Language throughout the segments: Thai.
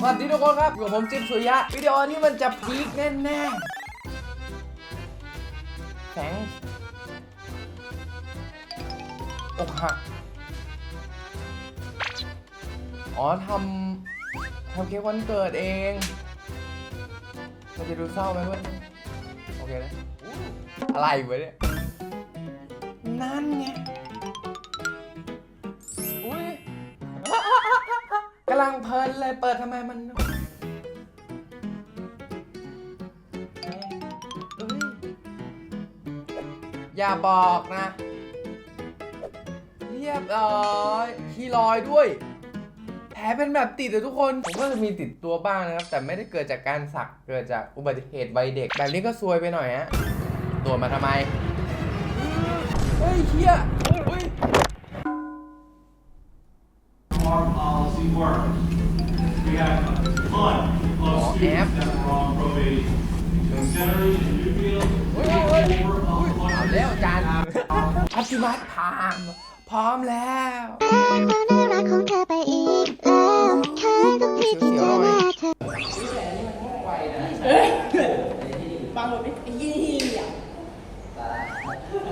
สวัสดีทุกคนครับ อยู่กับผมจิมสุริยะ วิดีโอนี้มันจะพีคแน่ๆแสงอกหัก อ๋อทำทำเค้กวันเกิดเอง มันจะดูเศร้าไหมเพื่อนโอเคนะอู้อะไรวะเนี่ย นั่นไงำลังเพลินเลยเปิดทำไมมันเอ้ยเอ้ยอย่าบอกนะ เรียบร้อยคีรอยด้วย แผลเป็นแบบติดเลยทุกคน ผมก็จะมีติดตัวบ้างนะครับ แต่ไม่ได้เกิดจากการสักเกิดจากอุบัติเหตุวัยเด็ก แบบนี้ก็ซวยไปหน่อยฮะตัวจมาทำไม เฮ้ยเฮียเฮ้ย have over a เอา hundred แล้วอาจารย์อัติมัติพามพร้อมแล้วน่ารักของเธอไปอีกแล้วเธอทุกทีที่เจอหน้าเธอทำไมไ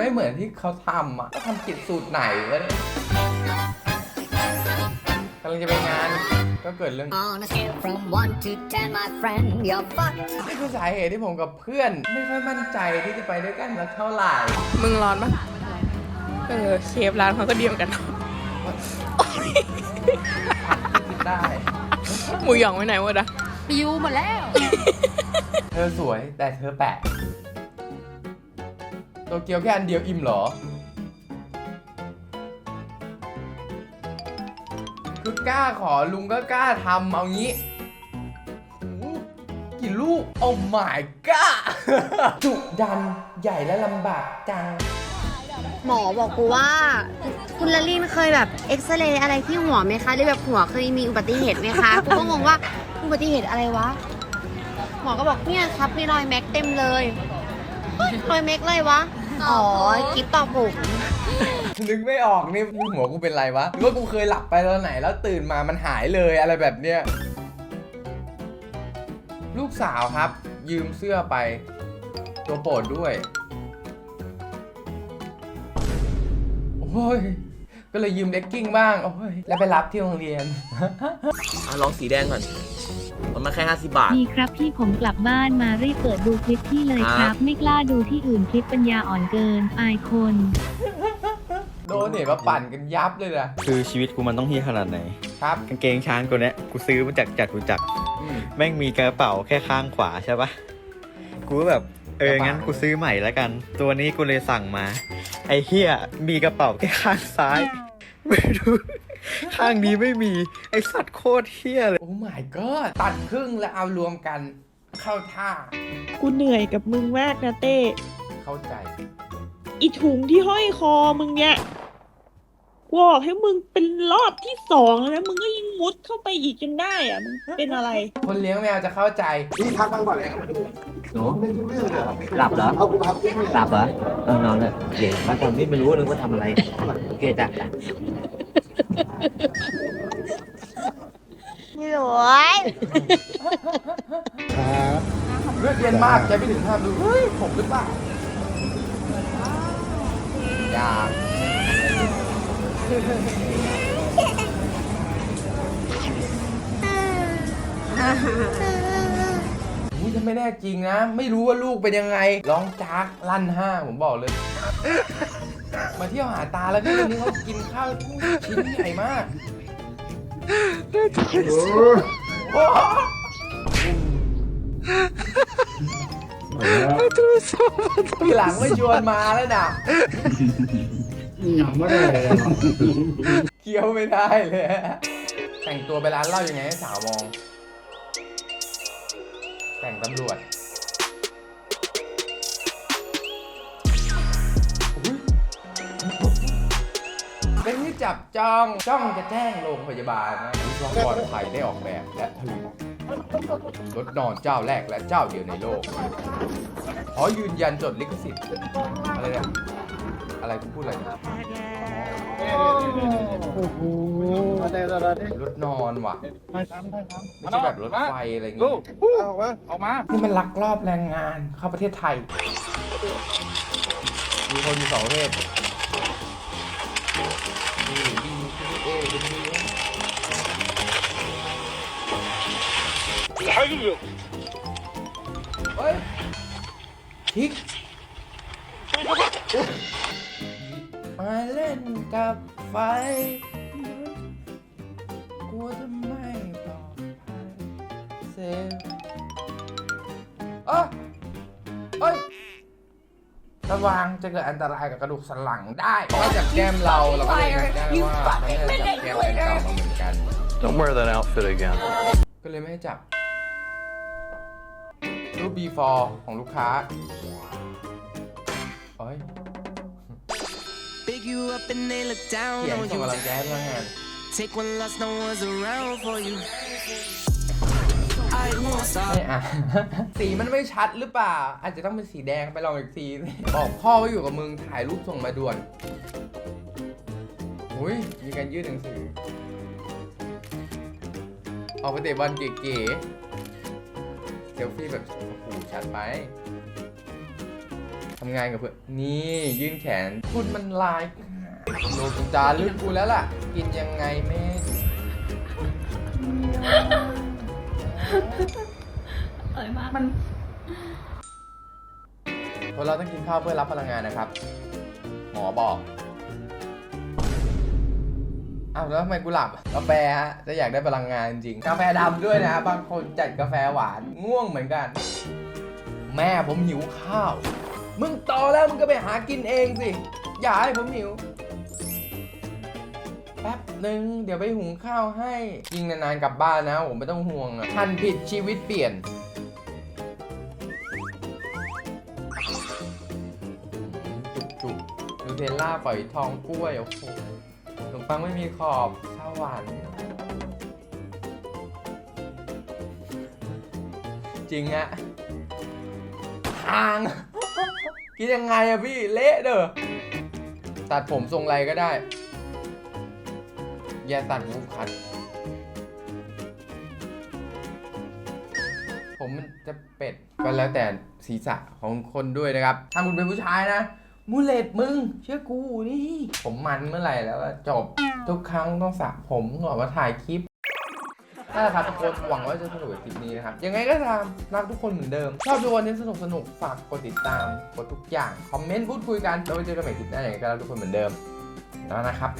ม่เหมือนที่เขาทำอะก็ทำผิดสูตรไหนวะเนี่ยกำลังจะไปงานก็เกิดเรื่อง On a scale from 1 to 10, my friend, you're fucked. นี่คือสาเหตุที่ผมกับเพื่อน ไม่ค่อยมั่นใจที่จะไปด้วยกันสักเท่าไหร่ มึงร้อนปะเออเคฟร้านเขาก็เดียวกันคิดได้ หมูหยองไปไหนหมดอะปิวหมดแล้ว เธอสวยแต่เธอแปลก โตเกียวแค่อันเดียวอิ่มเหรอ คือกล้าขอลุงก็กล้าทำเอางี้กี่ลูก โอ้ my god จุดันใหญ่และลำบากจัง หมอบอกกูว่า คุณลลินเคยแบบเอ็กซเรย์อะไรที่หัวไหมคะ หรือแบบหัวเคยมีอุบัติเหตุไหมคะ กูก็งงว่าอุบัติเหตุอะไรวะ หมอก็บอกเนี่ยครับมีรอยแม็กเต็มเลย รอยแม็กเลยวะ อ๋อกิ๊บต่อผม นึกไม่ออกนี่หัวกูเป็นไรวะหรือว่ากูเคยหลับไปตอนไหนแล้วตื่นมามันหายเลยอะไรแบบเนี้ยลูกสาวครับ ยืมเสื้อไป ตัวโปรดด้วย โอ้ย ก็เลยยืมเด็กกิ้งบ้าง โอ้ย แล้วไปรับที่โรงเรียน อะลองสีแดงก่อน มันมาแค่50บาท ดีครับพี่ผมกลับบ้านมารีบเปิดดูคลิปพี่เลยครับไม่กล้าดูที่อื่นคลิปปัญญาอ่อนเกินอายคน โดนเห็นมาปั่นกันยับเลยนะคือชีวิตกูมันต้องเฮียขนาดไหน ครับกางเกงช้างตัวเนี้ยกูซื้อมาจากจัดกูจักรอืม แม่งมีกระเป๋าแค่ข้างขวาใช่ปะกูก็แบบเออ กระเป๋า งั้งั้นกูซื้อใหม่แล้วกัน ตัวนี้กูเลยสั่งมา ไอ้เฮียมีกระเป๋าแค่ข้างซ้าย ไม่รู้ ข้างนี้ไม่มี ไอสัตว์โคตรเฮียเลย โอ้ my god ตัดครึ่งแล้วเอารวมกัน เข้าท่า กูเหนื่อยกับมึงมากนะเต้ เข้าใจ อีถุงที่ห้อยคอมึงเนี่ยกูบอกให้มึงเป็นรอบที่สองแล้วนะมึงก็ยังมุดเข้าไปอีกจนได้อะมึงเป็นอะไร คนเลี้ยงแมวจะเข้าใจหลับเหรอหลับเหรอเออนอนเลยเดี๋ยวมาทำนี่ไม่รู้เลยว่าทำอะไร โอเคจ้ะ สวยเลือดเย็นมากใจไม่ถึงห้ามดูเฮ้ยผมหรือเปล่าอย่าอุ้ยถ้าไม่แน่จริงนะ ไม่รู้ว่าลูกเป็นยังไง ร้องจากลั่นห้างผมบอกเลย มาเที่ยวหาตาแล้วพี่วันนี้เขากินข้าวชิ้นใหญ่มากโอ้ทีหลังไม่ชวนมาแล้วนะเคี้ยวไม่ได้เลยแต่งตัวไปร้านเหล้ายังไงให้สาวมอง แต่งตำรวจ จับจ้องจ้องจะแจ้งโรงพยาบาลนะวิศวกรไทยได้ออกแบบและผลิตรถนอนเจ้าแรกและเจ้าเดียวในโลก ขอยืนยันจดลิขสิทธิ์อะไรเนี่ยอะไรกูพูดอะไรเนี่ยรถนอนว่ะไม่ใช่แบบรถไฟอะไรอย่างเงี้ยออกมาออกมา นี่มันลักลอบแรงงานเข้าประเทศไทย มีคนอยู่สองประเท เฮ้ยทิกมาเล่นกับไฟกลัวจะไม่ปลอดภัยเซฟเอ้ยเอ้ยระวังจะเกิดอันตรายกับกระดูกสันหลังได้เพราะว่าจากแก้มเราเราก็เลยนึกได้ว่าเขาน่าจะจับแก้มแฟนเก่ามาเหมือนกัน Don't wear that outfit again. ก็เลยไม่ให้จับ รูป before ของลูกค้าเฮ้ย Big you up and they look down เขียน on ส่ง you. กำลังใจให้พนักงาน Take one loss, no one's around for you. I won't stop. ไม่อะ สีมันไม่ชัดหรือเปล่า อาจจะต้องเป็นสีแดงไปลองอีกทีสิบอกพ่อว่าอยู่กับมึงถ่ายรูปส่งมาด่วนอุ้ยมีการยื่นหนังสือ ออกไปเตะบอลเก๋ๆเซลฟี่แบบโอ้โหชัดไปทำงานกับเพื่อนนี่ยื่นแขนคุณมันลายโลกจาลึกกูแล้วล่ะ กินยังไงแม่เอ้ยมากมันคนเราต้องกินข้าวเพื่อรับพลังงานนะครับ หมอบอก อ้าวแล้วทำไมกูหลับกาแฟฮะจะอยากได้พลังงานจริง กาแฟดำด้วยนะบางคนจัดกาแฟหวานง่วงเหมือนกัน แม่ผมหิวข้าว มึงโตแล้วมึงก็ไปหากินเองสิ อย่าให้ผมหิว แป๊บหนึ่งเดี๋ยวไปหุงข้าวให้ยิงนานๆกลับบ้านนะ ผมไม่ต้องห่วงอะทันผิดชีวิตเปลี่ยนจุกจุกๆนูเทลล่าฝอยทองกล้วยโอ้โห ปังไม่มีขอบข้าวหวานจริงอะทางคิดยังไงอะพี่ เละเด้อตัดผมทรงไรก็ได้ อย่าตัดวูฟคัทผมมันจะเป็ดก็แล้วแต่ศีรษะของคนด้วยนะครับ ถ้าคุณเป็นผู้ชายนะ มูเลตมึง เชื่อกูนี่ ผมมันเมื่อไหร่แล้วก็จบทุกครั้งต้องสระผมก่อนมาถ่ายคลิปนั่นแหละครับทุกคนหวังว่าจะสนุกกับคลิปนี้นะครับ ยังไงก็ตามรักทุกคนเหมือนเดิม ชอบดูวันนี้สนุกสนุกฝากกดติดตาม กดทุกอย่าง คอมเมนต์พูดคุยกัน แล้วไว้เจอกันใหม่คลิปหน้าอย่างไรก็รักทุกคนเหมือนเดิมแล้วนะครับ